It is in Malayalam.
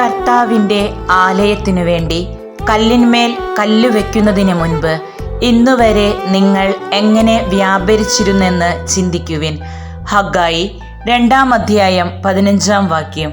കർത്താവിന്റെ ആലയത്തിനു വേണ്ടി കല്ലിന്മേൽ കല്ല് വെക്കുന്നതിന് മുൻപ് ഇന്നുവരെ നിങ്ങൾ എങ്ങനെ വ്യാപരിച്ചിരുന്നെന്ന് ചിന്തിക്കുവിൻ. ഹഗായി രണ്ടാം അധ്യായം പതിനഞ്ചാം വാക്യം.